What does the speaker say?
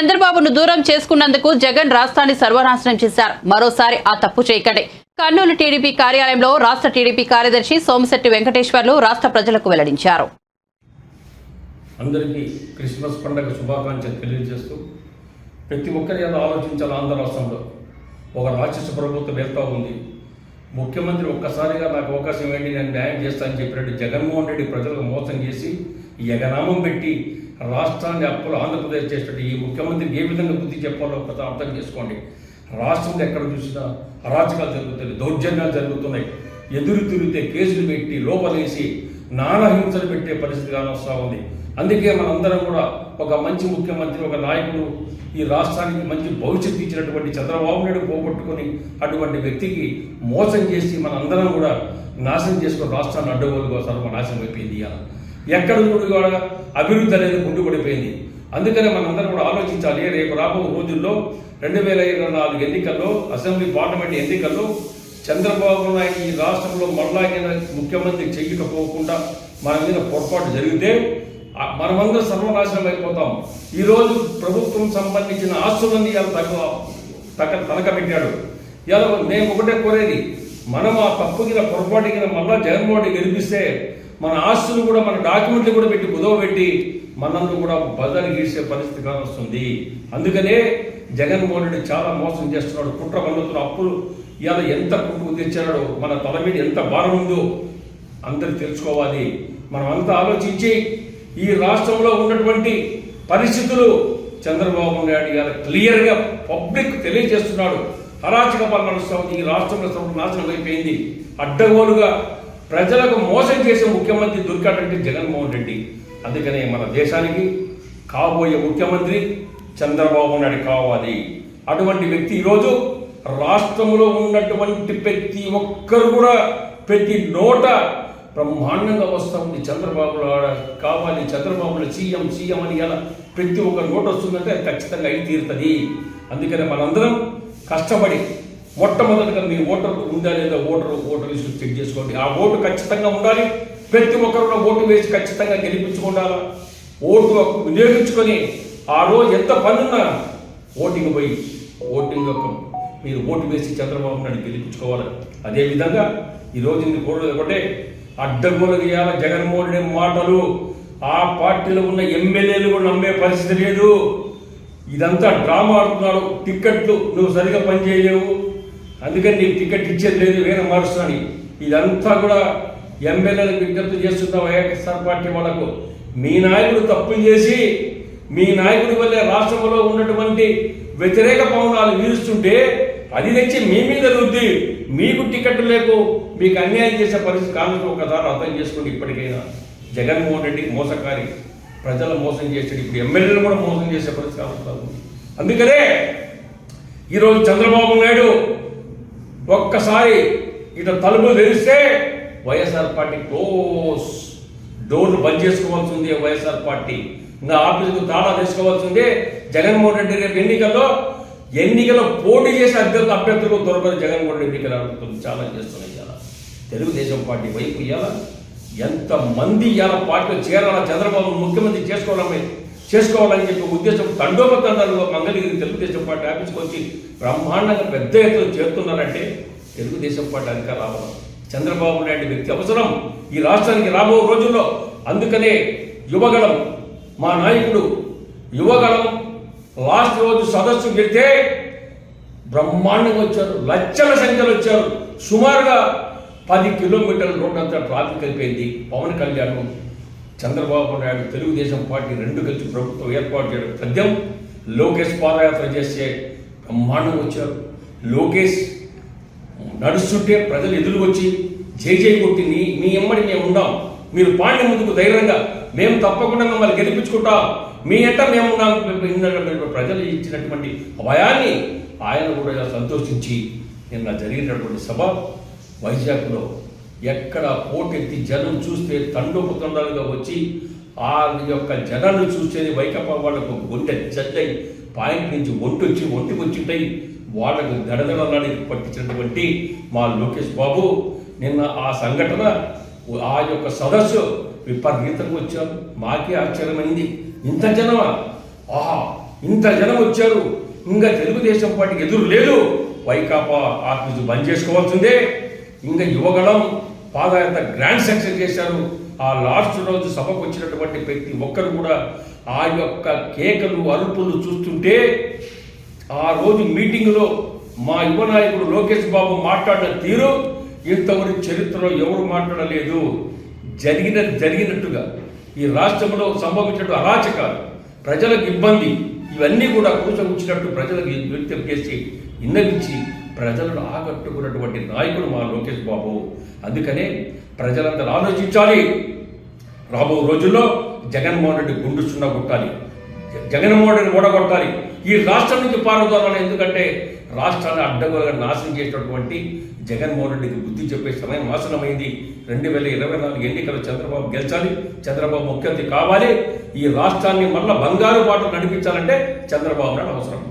చంద్రబాబును దూరం చేసుకున్నందుకు జగన్ రాష్ట్రాన్ని సర్వనాశనం చేశారు. మరోసారి ఆ తప్పు చేయకండి. కర్నూలు టీడీపీ కార్యాలయంలో రాష్ట్ర టీడీపీ కార్యదర్శి సోమశెట్టి వెంకటేశ్వర్లు రాష్ట్ర ప్రజలకు వెల్లడించారు. అందరికీ క్రిస్మస్ పండుగ శుభాకాంక్షలు తెలియజేస్తూ ప్రతి ఒక్కరి ఏదో ఆలోచించాలి ఆంధ్ర రాష్ట్రంలో. ఒక రాక్షస ప్రభుత్వం వెళ్తూ ఉంది. ముఖ్యమంత్రి ఒక్కసారిగా నాకు అవకాశం ఏంటి నేను న్యాయం చేస్తానని చెప్పినట్టు జగన్మోహన్ రెడ్డి ప్రజలకు మోసం చేసి ఎగనామం పెట్టి రాష్ట్రాన్ని అప్పులు ఆంధ్రప్రదేశ్ చేసినట్టు ఈ ముఖ్యమంత్రికి ఏ విధంగా బుద్ధి చెప్పాలో ఒకసారి అర్థం చేసుకోండి. రాష్ట్రంలో ఎక్కడ చూసినా అరాచకాలు జరుగుతున్నాయి దౌర్జన్యాలు జరుగుతున్నాయి. ఎదురు తిరిగితే కేసులు పెట్టి లోపలేసి నానా హింసలు పెట్టే పరిస్థితి కానొస్తా ఉంది. అందుకే మనందరం కూడా ఒక మంచి ముఖ్యమంత్రి ఒక నాయకుడు ఈ రాష్ట్రానికి మంచి భవిష్యత్తు ఇచ్చినటువంటి చంద్రబాబు నాయుడు పోగొట్టుకొని అటువంటి వ్యక్తికి మోసం చేసి మనందరం కూడా నాశనం చేసుకుని రాష్ట్రాన్ని అడ్డగోలుగా సర్వనాశనం అయిపోయింది ఎక్కడ నుండి కూడా అభివృద్ధి అనేది కుంటుపడిపోయింది. అందుకనే మనందరం కూడా ఆలోచించాలి రేపు రాబో రోజుల్లో రెండు వేల ఇరవై నాలుగు ఎన్నికల్లో అసెంబ్లీ పార్లమెంట్ ఎన్నికల్లో చంద్రబాబు నాయుడు ఈ రాష్ట్రంలో మళ్ళాగిన ముఖ్యమంత్రి చెయ్యకపోకుండా మన మీద పొరపాటు జరిగితే మనమందరం సర్వనాశనం అయిపోతాం. ఈరోజు ప్రభుత్వం సంబంధించిన ఆస్తులన్నీ ఇలా తగ్గ తగ్గ తనక పెట్టాడు. ఇలా మేము ఒకటే కోరేది మనం ఆ తప్పుగిన పొరపాటుగిన మళ్ళా జగన్మోహన్ గెలిపిస్తే మన ఆస్తులు కూడా మన డాక్యుమెంట్లు కూడా పెట్టి కుదవ పెట్టి మనల్ని కూడా బదలు గీసే పరిస్థితి కానొస్తుంది. అందుకనే జగన్మోహన్ రెడ్డి చాలా మోసం చేస్తున్నాడు. కుట్ర పన్నుతున్న అప్పులు ఇవాళ ఎంత కుట్ర తెచ్చాడో మన తల మీద ఎంత భారం ఉందో అందరూ తెలుసుకోవాలి. మనం అంతా ఆలోచించి ఈ రాష్ట్రంలో ఉన్నటువంటి పరిస్థితులు చంద్రబాబు నాయుడు గారు క్లియర్గా పబ్లిక్ తెలియజేస్తున్నాడు. అరాచక పాలన ఈ రాష్ట్రంలో నాశనం అయిపోయింది. అడ్డగోలుగా ప్రజలకు మోసం చేసే ముఖ్యమంత్రి దొరికాడంటే జగన్మోహన్ రెడ్డి. అందుకనే మన దేశానికి కాబోయే ముఖ్యమంత్రి చంద్రబాబు నాయుడు కావాలి. అటువంటి వ్యక్తి ఈరోజు రాష్ట్రంలో ఉన్నటువంటి ప్రతి ఒక్కరు కూడా ప్రతి నోట బ్రహ్మాండంగా వస్తూ ఉంది. చంద్రబాబు కావాలి చంద్రబాబులో సీఎం సీఎం అని ఎలా ప్రతి ఒక్క నోట వస్తుందంటే ఖచ్చితంగా అయి తీరుతుంది. అందుకనే మనందరం కష్టపడి మొట్టమొదటిగా మీ ఓటర్ ఉందా లేదా ఓటర్ ఓటర్ లిస్టు చెక్ చేసుకోండి. ఆ ఓటు ఖచ్చితంగా ఉండాలి. ప్రతి ఒక్కరు ఓటు వేసి ఖచ్చితంగా గెలిపించుకుండాలి? ఓటు వినియోగించుకొని ఆ రోజు ఎంత పనున్నా ఓటింగ్ పోయి ఓటింగ్ యొక్క మీరు ఓటు వేసి చంద్రబాబు నాయుడు గెలిపించుకోవాలి. అదేవిధంగా ఈరోజు ఇది కూడా ఒకటే. అడ్డగోలుగా జగన్మోహన్ రెడ్డి మాటలు. ఆ పార్టీలో ఉన్న ఎమ్మెల్యేలు కూడా నమ్మే పరిస్థితి లేదు. ఇదంతా డ్రామా ఆడుతున్నాడు టిక్కెట్లు నువ్వు సరిగా పనిచేయలేవు. అందుకని నీకు టికెట్ ఇచ్చేది లేదు వేరే మారుస్తున్నాను ఇదంతా కూడా ఎమ్మెల్యేలకు విజ్ఞప్తి చేస్తున్న వైఎస్ఆర్ పార్టీ వాళ్ళకు. మీ నాయకుడు తప్పులు చేసి మీ నాయకుడి వల్లే రాష్ట్రంలో ఉన్నటువంటి వ్యతిరేక పవనాలు వీరుస్తుంటే అది తెచ్చి మీ మీద రుద్ది మీకు టికెట్ లేకు మీకు అన్యాయం చేసే పరిస్థితి కానుక ఒకసారి అర్థం చేసుకోండి ఇప్పటికైనా. జగన్మోహన్ రెడ్డి మోసకారి. ప్రజలు మోసం చేసాడు ఇప్పుడు ఎమ్మెల్యేలు కూడా మోసం చేసే పరిస్థితి కావచ్చు అందుకనే ఈరోజు చంద్రబాబు నాయుడు ఒక్కసారి ఇట తలుపులు తెరిస్తే వైఎస్ఆర్ పార్టీ క్లోజ్. డోర్లు బంద్ చేసుకోవాల్సి ఉంది వైఎస్ఆర్ పార్టీ. ఇంకా ఆఫీసుకు తాళా తీసుకోవాల్సిందే జగన్మోహన్ రెడ్డి రేపు ఎన్నికల్లో ఎన్నికల్లో పోటీ చేసే అభ్యర్థులు అభ్యర్థులు దొరకదు జగన్మోహన్ రెడ్డి ఎన్నికలు అడుగుతుంది చాలా చేస్తున్నాయి ఇవాళ. తెలుగుదేశం పార్టీ వైపు ఇవాళ ఎంతమంది ఇవాళ పార్టీలో చేరాలా? చంద్రబాబు ముఖ్యమంత్రి చేసుకోవాలని చేసుకోవాలని చెప్పి ఉద్దేశం. తండోపతండాలుగా మంగళగిరి తెలుగుదేశం పార్టీ ఆఫీస్కి వచ్చి బ్రహ్మాండంగా పెద్ద ఎత్తున చేరుతున్నారంటే తెలుగుదేశం పార్టీ అధికారం రావడం చంద్రబాబు నాయుడు వ్యక్తి అవసరం. ఈ రాష్ట్రానికి రాబో రోజుల్లో అందుకనే యువగళం మా నాయకుడు యువగళం లాస్ట్ రోజు సదస్సు పెడితే బ్రహ్మాండంగా వచ్చారు. లక్షల సంఖ్యలో వచ్చారు. సుమారుగా పది కిలోమీటర్ల రోడ్డు అంతా ట్రాఫిక్ అయిపోయింది. పవన్ కళ్యాణ్ చంద్రబాబు నాయుడు తెలుగుదేశం పార్టీ రెండు కలిసి ప్రభుత్వం ఏర్పాటు చేయడం తథ్యం. లోకేష్ పాదయాత్ర చేసే బ్రహ్మాండం వచ్చారు. లోకేష్ నడుస్తుంటే ప్రజలు ఎదురు వచ్చి జై జై కొట్టి మీ ఎమ్మడి మేము ఉన్నాం మీరు పాండ్య ముందుకు ధైర్యంగా మేము తప్పకుండా మిమ్మల్ని గెలిపించుకుంటాం. మీ ఎంట మేము ఉన్నాం. ప్రజలు ఇచ్చినటువంటి భయాన్ని ఆయన కూడా సంతోషించి నిన్న జరిగినటువంటి సభ వైజాగ్లో ఎక్కడ పోటెత్తి జనం చూస్తే తండోపతండాలుగా వచ్చి ఆ యొక్క జనాన్ని చూస్తేనే వైకప్ప వాళ్ళకు గుండె చెద్దై పాయింట్ నుంచి ఒంటి వచ్చి ఒంటికి వచ్చింటాయి వాళ్ళకు దడదడలానికి పట్టించినటువంటి మా లోకేష్ బాబు నిన్న ఆ సంఘటన ఆ యొక్క సదస్సు విపరీతంగా వచ్చారు. మాకే ఆశ్చర్యమైంది. ఇంత జనమా? ఆహా ఇంత జనం వచ్చారు. ఇంకా తెలుగుదేశం పార్టీకి ఎదురు లేదు. వైకాపా ఆఫీసు బంద్ చేసుకోవాల్సిందే. ఇంకా యువగళం పాదయాత్ర గ్రాండ్ సెక్షన్ చేశారు. ఆ లాస్ట్ రోజు సభకు వచ్చినటువంటి ప్రతి ఒక్కరు కూడా ఆ యొక్క కేకలు అరుపులు చూస్తుంటే ఆ రోజు మీటింగ్లో మా యువ నాయకుడు లోకేష్ బాబు మాట్లాడిన తీరు ఇంతవరకు చరిత్రలో ఎవరు మాట్లాడలేదు. జరిగిన జరిగినట్టుగా. ఈ రాష్ట్రంలో సంభవించినట్టు అరాచకాలు ప్రజలకు ఇబ్బంది ఇవన్నీ కూడా కూర్చొచ్చినట్టు ప్రజలకు వ్యక్తం చేసి విన్నవించి ప్రజలను ఆకట్టుకున్నటువంటి నాయకుడు మా లోకేష్ బాబు. అందుకనే ప్రజలందరూ ఆలోచించాలి. రాబో రోజుల్లో జగన్మోహన్ రెడ్డి గుండు సున్నా కొట్టాలి. జగన్మోహన్ రెడ్డి ఓడగొట్టాలి. ఈ రాష్ట్రం నుంచి పారుదోవాలి ఎందుకంటే రాష్ట్రాన్ని అడ్డగోలుగా నాశనం చేసినటువంటి జగన్మోహన్ రెడ్డికి బుద్ధి చెప్పే సమయం నాశనమైంది రెండు వేల ఇరవై నాలుగు ఎన్నికలు చంద్రబాబు గెలిచాలి. చంద్రబాబు ముఖ్యమంత్రి కావాలి. ఈ రాష్ట్రాన్ని మళ్ళా బంగారు బాటలు నడిపించాలంటే చంద్రబాబు నాయుడు అవసరం.